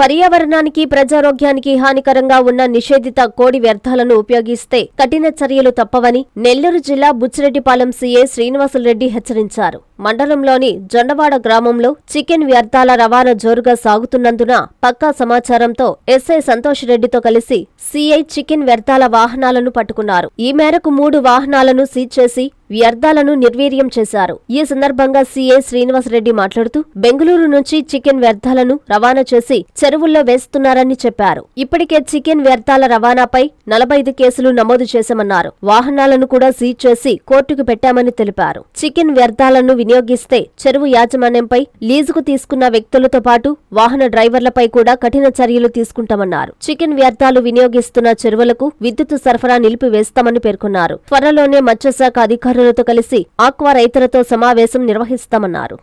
పర్యావరణానికి ప్రజారోగ్యానికి హానికరంగా ఉన్న నిషేధిత కోడి వ్యర్థాలను ఉపయోగిస్తే కఠిన చర్యలు తప్పవని నెల్లూరు జిల్లా బుచ్చిరెడ్డిపాలెం సీఏ శ్రీనివాసులరెడ్డి హెచ్చరించారు. మండలంలోని జొండవాడ గ్రామంలో చికెన్ వ్యర్థాల రవాణా జోరుగా సాగుతున్నందున పక్కా సమాచారంతో ఎస్ఐ సంతోష్ రెడ్డితో కలిసి సీఐ చికెన్ వ్యర్థాల వాహనాలను పట్టుకున్నారు. ఈ మేరకు మూడు వాహనాలను సీజ్ చేసి వ్యర్థాలను నిర్వీర్యం చేశారు. ఈ సందర్భంగా సీఏ శ్రీనివాసరెడ్డి మాట్లాడుతూ బెంగళూరు నుంచి చికెన్ వ్యర్థాలను రవాణా చేసి చెరువుల్లో వేస్తున్నారని చెప్పారు. ఇప్పటికే చికెన్ వ్యర్థాల రవాణాపై నలభై ఐదు కేసులు నమోదు చేశామన్నారు. వాహనాలను కూడా సీజ్ చేసి కోర్టుకు పెట్టామని తెలిపారు. చికెన్ వ్యర్థాలను వినియోగిస్తే చెరువు యాజమాన్యంపై లీజుకు తీసుకున్న వ్యక్తులతో పాటు వాహన డ్రైవర్లపై కూడా కఠిన చర్యలు తీసుకుంటామన్నారు. చికెన్ వ్యర్థాలు వినియోగిస్తున్న చెరువులకు విద్యుత్ సరఫరా నిలిపివేస్తామని పేర్కొన్నారు. త్వరలోనే మత్స్యశాఖ అధికారులతో కలిసి ఆక్వా రైతులతో సమావేశం నిర్వహిస్తామన్నారు.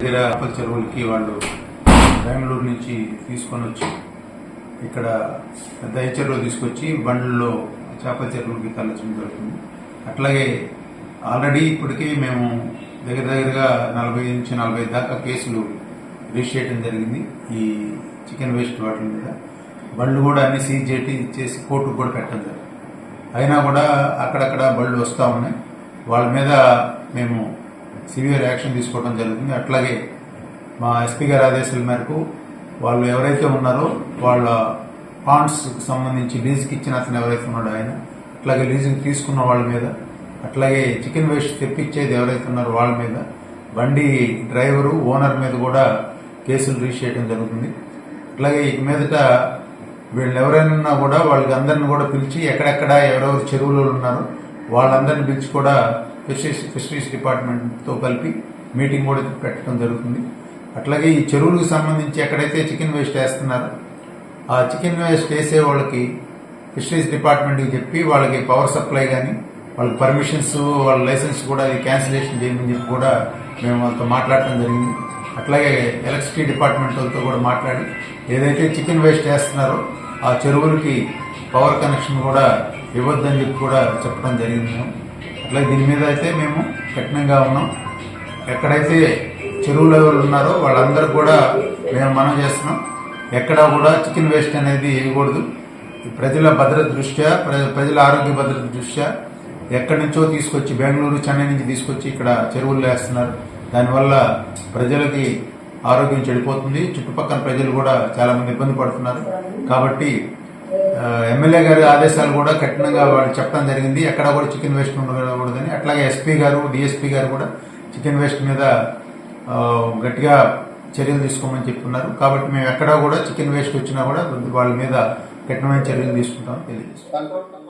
దగ్గర అప్పల చెరువులకి వాళ్ళు బెంగళూరు నుంచి తీసుకొని వచ్చి ఇక్కడ పెద్ద చెరువులో తీసుకొచ్చి బండ్లలో చేపల చెరువులకి తరలించడం జరుగుతుంది. అట్లాగే ఆల్రెడీ ఇప్పటికే మేము దగ్గర దగ్గరగా నలభై నుంచి నలభై దాకా కేసులు రిజిస్టర్ చేయడం జరిగింది. ఈ చికెన్ వేస్ట్ వాటి మీద బండ్లు కూడా అన్ని సీజ్ చేసి చేసి కోర్టుకు కూడా పెట్టడం జరిగింది అయినా కూడా అక్కడక్కడ బళ్ళు వస్తూ ఉన్నాయి. వాళ్ళ మీద మేము సివియర్ యాక్షన్ తీసుకోవడం జరుగుతుంది. అట్లాగే మా ఎస్పీ గారి ఆదేశాల మేరకు వాళ్ళు ఎవరైతే ఉన్నారో వాళ్ళ పాండ్స్ సంబంధించి లీజుకి ఇచ్చిన అతను ఎవరైతే ఉన్నాడో ఆయన అట్లాగే లీజుకి తీసుకున్న వాళ్ళ మీద అట్లాగే చికెన్ వేస్ట్ తెప్పించేది ఎవరైతే ఉన్నారో వాళ్ళ మీద బండి డ్రైవరు ఓనర్ మీద కూడా కేసులు రీచ్ చేయడం జరుగుతుంది. అట్లాగే ఇక మీదట వీళ్ళు ఎవరైనా కూడా వాళ్ళకి అందరిని కూడా పిలిచి ఎక్కడెక్కడ ఎవరెవరు చెరువులో ఉన్నారో వాళ్ళందరిని పిలిచి కూడా ఫిషరీస్ ఫిషరీస్ డిపార్ట్మెంట్తో కలిపి మీటింగ్ కూడా పెట్టడం జరుగుతుంది. అట్లాగే ఈ చెరువులకు సంబంధించి ఎక్కడైతే చికెన్ వేస్ట్ వేస్తున్నారో ఆ చికెన్ వేస్ట్ వేసే వాళ్ళకి ఫిషరీస్ డిపార్ట్మెంట్కి చెప్పి వాళ్ళకి పవర్ సప్లై కానీ వాళ్ళకి పర్మిషన్స్ వాళ్ళ లైసెన్స్ కూడా ఇది క్యాన్సిలేషన్ చేయమని చెప్పి కూడా మేము వాళ్ళతో మాట్లాడటం జరిగింది. అట్లాగే ఎలక్ట్రిసిటీ డిపార్ట్మెంట్ వాళ్ళతో కూడా మాట్లాడి ఏదైతే చికెన్ వేస్ట్ వేస్తున్నారో ఆ చెరువులకి పవర్ కనెక్షన్ కూడా ఇవ్వద్దని చెప్పి కూడా చెప్పడం జరిగింది. మేము అట్లాగే దీని మీద అయితే మేము కఠినంగా ఉన్నాం. ఎక్కడైతే చెరువులో వాళ్ళు ఉన్నారో వాళ్ళందరూ కూడా మేము మనం చేస్తున్నాం. ఎక్కడా కూడా చికెన్ వేస్ట్ అనేది వేయకూడదు. ప్రజల భద్రత దృష్ట్యా ప్రజల ఆరోగ్య భద్రత దృష్ట్యా ఎక్కడి నుంచో తీసుకొచ్చి బెంగళూరు చెన్నై నుంచి తీసుకొచ్చి ఇక్కడ చెరువుల్లో వేస్తున్నారు. దానివల్ల ప్రజలకి ఆరోగ్యం చెడిపోతుంది. చుట్టుపక్కల ప్రజలు కూడా చాలా మంది ఇబ్బంది పడుతున్నారు. కాబట్టి ఎమ్మెల్యే గారి ఆదేశాలు కూడా కఠినంగా వాళ్ళు చెప్పడం జరిగింది. ఎక్కడ కూడా చికెన్ వేస్ట్ ఉండకూడదని. అట్లాగే ఎస్పీ గారు డిఎస్పీ గారు కూడా చికెన్ వేస్ట్ మీద గట్టిగా చర్యలు తీసుకోమని చెప్తున్నారు. కాబట్టి మేము ఎక్కడా కూడా చికెన్ వేస్ట్ వచ్చినా కూడా వాళ్ళ మీద కఠినమైన చర్యలు తీసుకుంటామని తెలియజేస్తాం